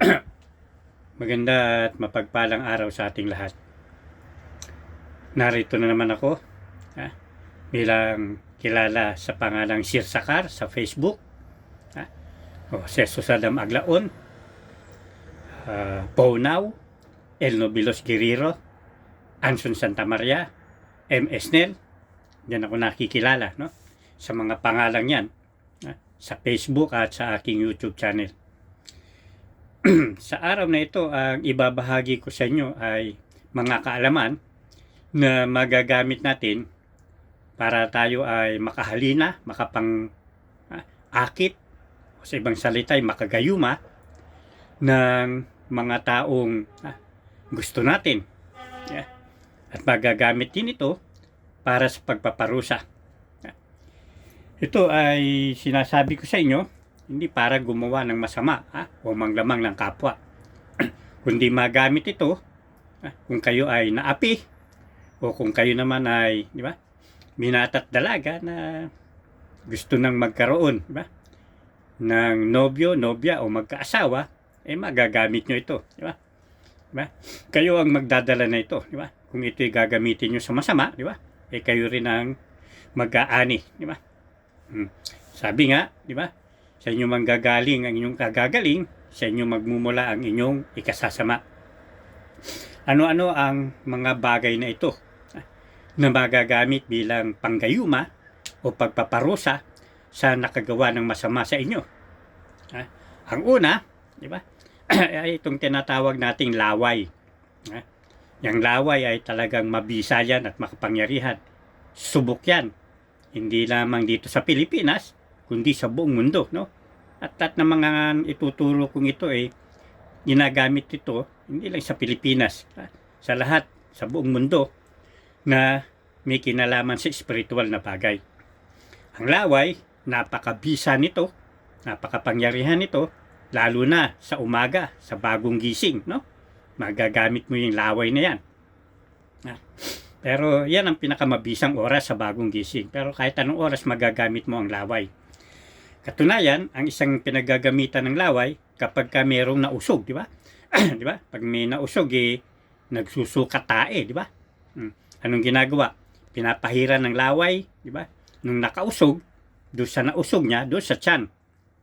Maganda at mapagpalang araw sa ating lahat. Narito na naman ako ha, bilang kilala sa pangalang Sir Sakar sa Facebook. Ha, o Seso Sadam Aglaon, uh, Paunaw, El Nobilos Guerrero, Anson Santa Maria, MS Nel. Diyan ako nakikilala no? sa mga pangalang yan sa Facebook at sa aking YouTube channel sa araw na ito, ang ibabahagi ko sa inyo ay mga kaalaman na magagamit natin para tayo ay makahalina, makapang ah, akit, o sa ibang salita ay makagayuma ng mga taong ah, gusto natin. Yeah. At magagamit din ito para sa pagpaparusa. Ah. Ito ay sinasabi ko sa inyo hindi para gumawa ng masama ha? o manglamang ng kapwa. Kundi magamit ito ha? kung kayo ay naapi o kung kayo naman ay, di ba, minatat dalaga na gusto nang magkaroon, di ba, ng nobyo, nobya o magkaasawa, eh magagamit nyo ito, di ba? Di ba? Kayo ang magdadala na ito, di ba? Kung ito'y gagamitin nyo sa masama, di ba? Eh kayo rin ang mag-aani, di ba? Hmm. Sabi nga, di ba? Sa inyo manggagaling ang inyong kagagaling, sa inyo magmumula ang inyong ikasasama. Ano-ano ang mga bagay na ito ah, na magagamit bilang panggayuma o pagpaparusa sa nakagawa ng masama sa inyo? Ah, Ang una, di ba, ay itong tinatawag nating laway. Ah, Yung laway ay talagang mabisa yan at makapangyarihan. Subok yan. Hindi lamang dito sa Pilipinas, kundi sa buong mundo, no? At at ng mga ituturo kong ito eh, ginagamit ito hindi lang sa Pilipinas, sa lahat, sa buong mundo na may kinalaman sa spiritual na bagay. Ang laway, napakabisa nito, napakapangyarihan nito, lalo na sa umaga, sa bagong gising, no? Magagamit mo yung laway na yan. Ah, Pero yan ang pinakamabisang oras sa bagong gising. Pero kahit anong oras magagamit mo ang laway. Katunayan, ang isang pinagagamitan ng laway kapag ka merong nausog, di ba? di ba? Pag may nausog, eh, nagsusuka tae, di ba? Hmm. Anong ginagawa? Pinapahira ng laway, di ba? Nung nakausog, doon sa nausog niya, doon sa tiyan.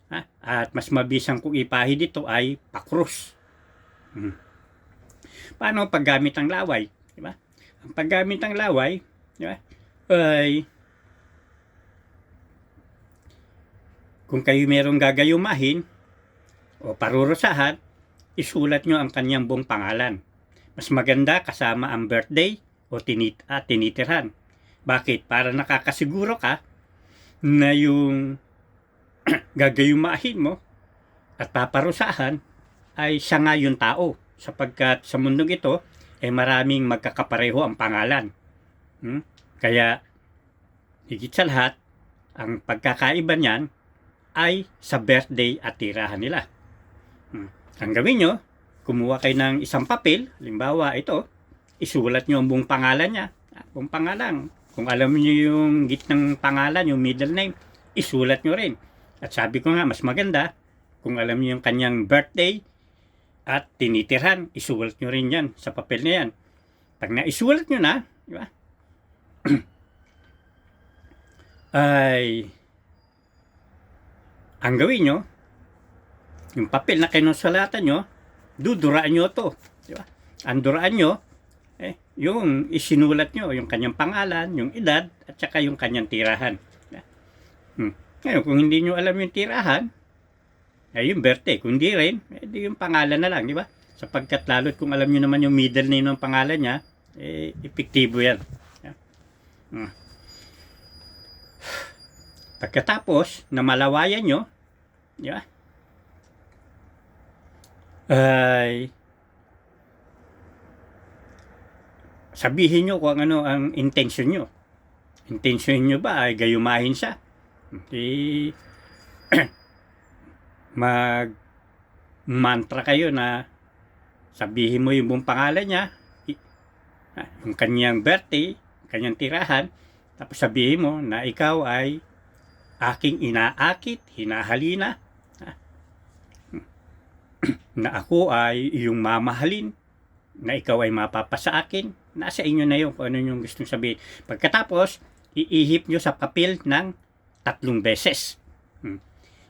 Ha? At mas mabisang kung ipahi dito ay pakrus. Hmm. Paano paggamit ng laway? Di ba? Ang paggamit ng laway, di ba? Ay kung kayo merong gagayumahin o parurusahan, isulat nyo ang kanyang buong pangalan. Mas maganda kasama ang birthday o tinit at tinitirhan. Bakit? Para nakakasiguro ka na yung gagayumahin mo at paparusahan ay siya nga yung tao sapagkat sa mundong ito ay maraming magkakapareho ang pangalan. Hmm? Kaya higit sa lahat, ang pagkakaiba niyan ay sa birthday at tirahan nila. Hmm. Ang gawin nyo, kumuha kayo ng isang papel, halimbawa ito, isulat nyo ang buong pangalan niya. Ah, Buong pangalan. Kung alam niyo yung gitnang pangalan, yung middle name, isulat nyo rin. At sabi ko nga, mas maganda, kung alam niyo yung kanyang birthday at tinitirhan, isulat nyo rin yan sa papel na yan. Pag naisulat nyo na, di ba? ay ang gawin nyo, yung papel na kinusulatan nyo, duduraan nyo to. Di ba? Ang duraan nyo, eh, yung isinulat nyo, yung kanyang pangalan, yung edad, at saka yung kanyang tirahan. Hmm. Ngayon, kung hindi nyo alam yung tirahan, eh, yung birthday. Kung di rin, eh, di yung pangalan na lang, di ba? Sapagkat lalo't kung alam nyo naman yung middle name ng pangalan niya, eh, epektibo yan. Hmm. Pagkatapos na malawayan nyo, di ba? Ay sabihin nyo kung ano ang intention nyo. Intention nyo ba ay gayumahin siya? Di mag mantra kayo na sabihin mo yung buong pangalan niya, ah, yung kanyang birthday, kanyang tirahan, tapos sabihin mo na ikaw ay aking inaakit, hinahalina. Ah. na ako ay iyong mamahalin, na ikaw ay mapapasa akin, nasa inyo na yun kung ano yung gustong sabihin. Pagkatapos, iihip nyo sa papel ng tatlong beses. Hmm.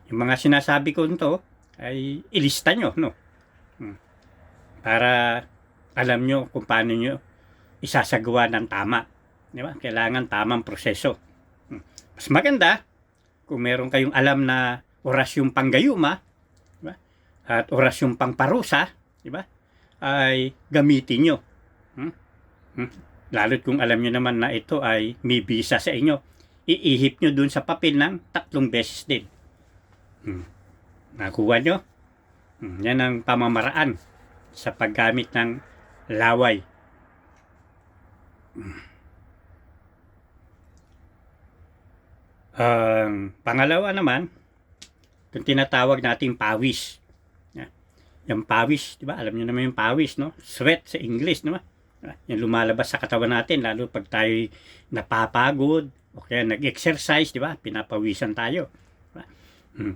Yung mga sinasabi ko nito ay ilista nyo, no? Hmm. Para alam nyo kung paano nyo isasagawa ng tama. Di ba? Kailangan tamang proseso. Hmm. Mas maganda kung meron kayong alam na orasyong panggayuma di ba? at orasyong pangparusa, di ba? ay gamitin nyo. Hmm? Hmm? Lalo't kung alam nyo naman na ito ay may bisa sa inyo, iihip nyo dun sa papel ng tatlong beses din. Hmm. Nakuha nyo? Hmm. Yan ang pamamaraan sa paggamit ng laway. Hmm. Ang pangalawa naman, kung tinatawag nating pawis. Yan. Yung pawis, di ba? Alam niyo naman yung pawis, no? Sweat sa English, di ba? Yung lumalabas sa katawan natin, lalo pag tayo napapagod, o kaya nag-exercise, di ba? Pinapawisan tayo. Diba? Hmm.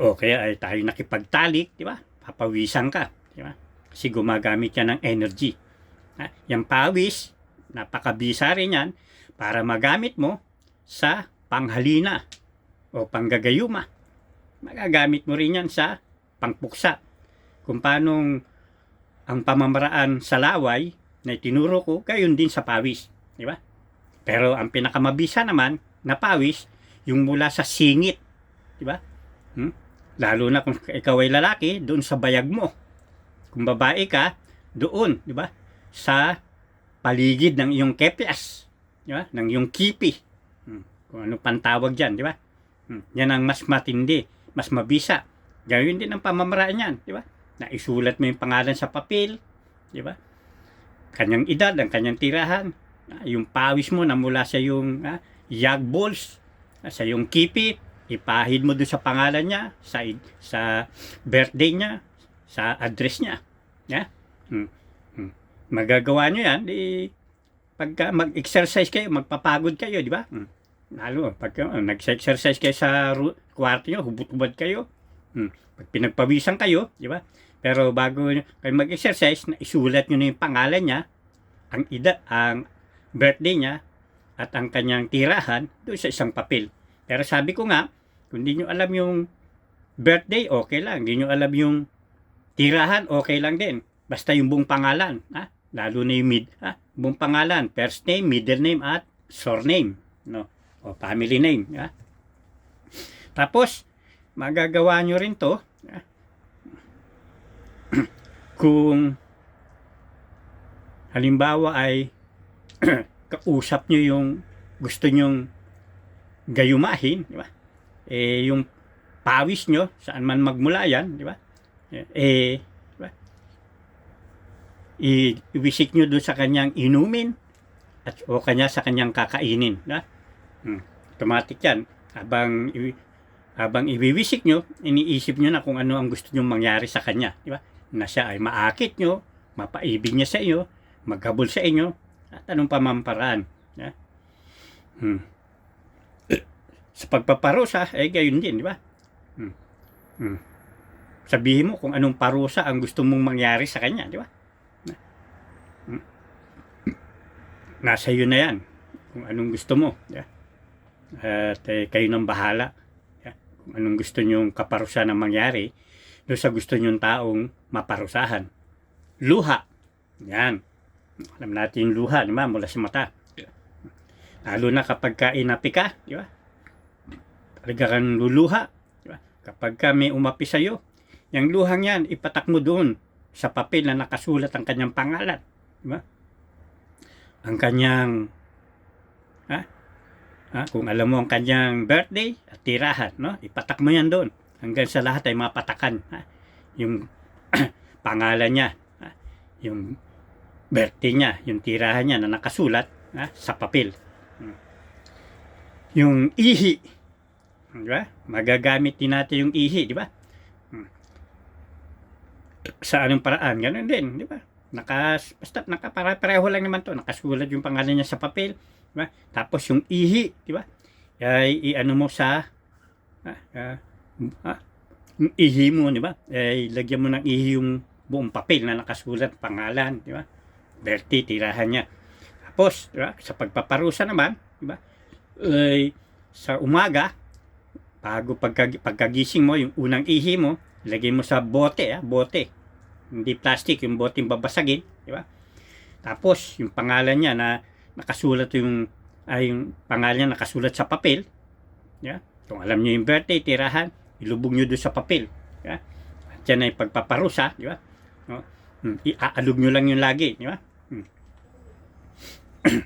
O kaya ay tayo nakipagtalik, di ba? Papawisan ka, di ba? Kasi gumagamit yan ng energy. Ha? Yung pawis, napakabisa rin yan para magamit mo sa panghalina o panggagayuma. Magagamit mo rin yan sa pangpuksa. Kung paanong ang pamamaraan sa laway na itinuro ko, gayon din sa pawis. Di ba? Pero ang pinakamabisa naman na pawis, yung mula sa singit. Di ba? Hmm? Lalo na kung ikaw ay lalaki, doon sa bayag mo. Kung babae ka, doon, di ba? Sa paligid ng iyong kepyas. Di ba? Ng iyong kipi. Kung ano pantawag dyan, di ba? Hmm. Yan ang mas matindi, mas mabisa. Gawin din ang pamamaraan yan, di ba? Na isulat mo yung pangalan sa papel, di ba? Kanyang edad, ang kanyang tirahan, ah, yung pawis mo na mula sa yung ah, yag balls, ah, sa yung kipi, ipahid mo doon sa pangalan niya, sa sa birthday niya, sa address niya. Yeah? Hmm. Hmm. Magagawa nyo yan, di, pagka mag-exercise kayo, magpapagod kayo, di ba? Hmm. Lalo, pag uh, nag-exercise kayo sa kwarto nyo, hubot-hubad kayo. Hmm. Pag pinagpawisan kayo, di ba? Pero bago kayo mag-exercise, na isulat nyo na yung pangalan niya, ang ida, ang birthday niya, at ang kanyang tirahan doon sa isang papel. Pero sabi ko nga, kung hindi nyo alam yung birthday, okay lang. Hindi nyo alam yung tirahan, okay lang din. Basta yung buong pangalan. Ha? Lalo na yung mid, ha? buong pangalan, first name, middle name, at surname. No? O family name. Ha? Tapos, magagawa nyo rin to ha? kung halimbawa ay kausap nyo yung gusto nyong gayumahin, di ba? Eh, yung pawis nyo, saan man magmula yan, di ba? Eh, di? I- iwisik nyo doon sa kanyang inumin at o kanya sa kanyang kakainin, di ba? Hmm. Automatic yan. Habang habang ibiwisik nyo, iniisip nyo na kung ano ang gusto nyo mangyari sa kanya, di ba? Na siya ay maakit nyo, mapaibig niya sa iyo, maghabol sa inyo, at anong pamamparaan. Ya? Hmm. Sa pagpaparusa, eh gayon din, di ba? Hmm. Hmm. Sabihin mo kung anong parusa ang gusto mong mangyari sa kanya, di ba? Hmm. Nasa iyo na yan. Kung anong gusto mo. Ba? At eh, kayo nang bahala. Kung anong gusto nyong kaparusa na mangyari doon sa gusto nyong taong maparusahan. Luha. Yan. Alam natin yung luha, di ba? Mula sa mata. Lalo na kapag ka inapi ka, di ba? Talaga kang luluha. Di ba? Kapag ka may umapi sa'yo, yung luhang yan, ipatak mo doon sa papel na nakasulat ang kanyang pangalan. Di ba? Ang kanyang, ha? Ha? Kung alam mo ang kanyang birthday at tirahan, no? Ipatak mo yan doon. Hanggang sa lahat ay mapatakan. Ha? Yung pangalan niya, ha? yung birthday niya, yung tirahan niya na nakasulat ha? sa papel. Hmm. Yung ihi, di ba? Magagamit din natin yung ihi, di ba? Hmm. Sa anong paraan? Ganun din, di ba? Nakas, basta nakapare-pareho lang naman to. Nakasulat yung pangalan niya sa papel, di ba? Tapos yung ihi, di ba? Ay iano mo sa ah, ah, ah, ihi mo, di ba? Eh, lagyan mo ng ihi yung buong papel na nakasulat pangalan, di ba? Berti, tirahan niya. Tapos, di ba? sa pagpaparusa naman, di ba? Eh, sa umaga, bago pagkag pagkagising mo, yung unang ihi mo, lagay mo sa bote, ah, bote. Hindi plastic, yung bote yung babasagin, di ba? Tapos, yung pangalan niya na nakasulat yung, ay, yung pangalan niya nakasulat sa papel, yeah? kung alam niyo yung birthday, tirahan, ilubog niyo doon sa papel. Yeah? At yan ay pagpaparusa, di ba? No? Hmm, Iaalog niyo lang yung lagi, di ba? Hmm.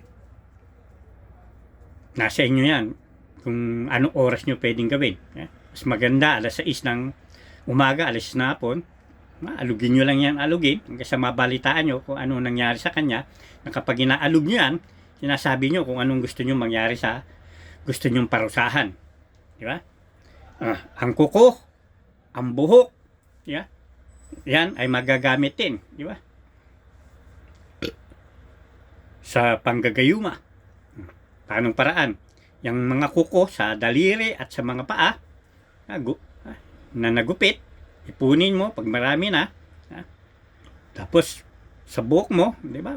Nasa inyo yan kung anong oras nyo pwedeng gawin. Yeah? Mas maganda, alas 6 ng umaga, alas 6 na hapon, alugin nyo lang yan alugin hanggang sa mabalitaan nyo kung ano nangyari sa kanya. Na kapag inaalog nyo yan, sinasabi nyo kung anong gusto nyo mangyari sa gusto nyong parusahan. Di ba? Ah, ang kuko, ang buhok, yeah? yan ay magagamit din. Di ba? Sa panggagayuma. Paanong paraan? Yung mga kuko sa daliri at sa mga paa, gu- ah, na nagupit, ipunin mo pag marami na. ah. Tapos, sa buhok mo, di ba?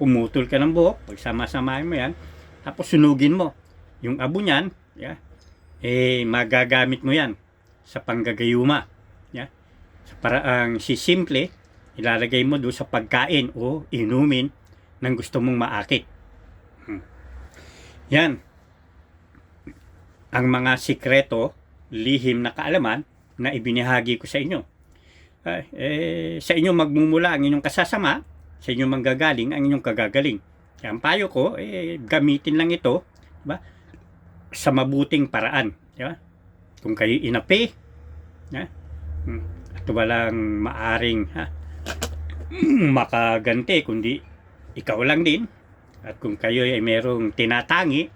Pumutol ka ng buhok, pag sama-samahin mo yan, tapos sunugin mo. Yung abo niyan, yeah, eh, magagamit mo yan sa panggagayuma. Yeah? Sa paraang si simple, ilalagay mo doon sa pagkain o inumin ng gusto mong maakit. Hmm. Yan. Ang mga sikreto, lihim na kaalaman na ibinahagi ko sa inyo. Ay, eh, sa inyo magmumula ang inyong kasasama, sa inyo manggagaling ang inyong kagagaling. Kaya ang payo ko, eh, gamitin lang ito ba? sa mabuting paraan. Di ba? Kung kayo inapi, ha? Hmm, at walang maaring ha, makaganti, kundi ikaw lang din. At kung kayo ay merong tinatangi,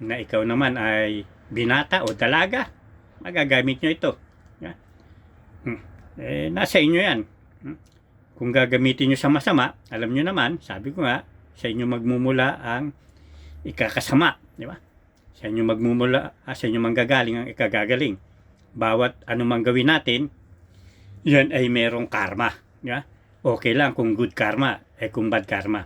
na ikaw naman ay binata o dalaga, magagamit nyo ito. Eh, nasa inyo yan. Hmm? Kung gagamitin nyo sa masama, alam nyo naman, sabi ko nga, sa inyo magmumula ang ikakasama. Di ba? Sa inyo magmumula, ah, sa inyo manggagaling ang ikagagaling. Bawat anumang gawin natin, yan ay merong karma. Di ba? Okay lang kung good karma, eh kung bad karma.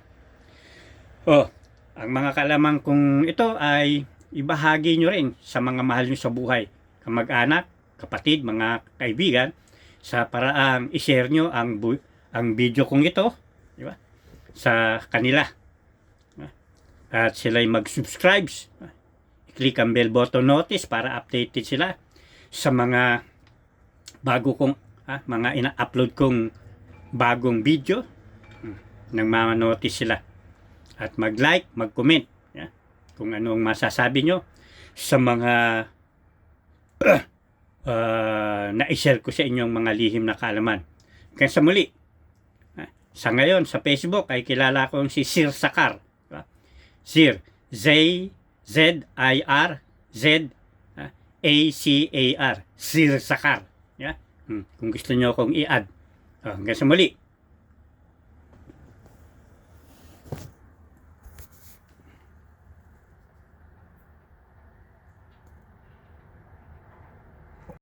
Oh, ang mga kalamang kung ito ay ibahagi nyo rin sa mga mahal nyo sa buhay. Kamag-anak, kapatid, mga kaibigan, sa paraang i-share nyo ang, ang video kong ito, di ba? Sa kanila. At sila'y mag-subscribe. I-click ang bell button notice para updated sila sa mga bago kong ah, mga ina-upload kong bagong video nang ma-notice sila. At mag-like, mag-comment yeah, kung anong masasabi nyo sa mga uh, na-share ko sa inyong mga lihim na kaalaman. Kaya sa muli, ah, sa ngayon sa Facebook ay kilala ko si Sir Sakar. Sir, Z, Z-I-R, Z, ah, A-C-A-R, Sir Sakar. Yeah? Hmm, Kung gusto nyo akong i-add. Hanggang sa muli.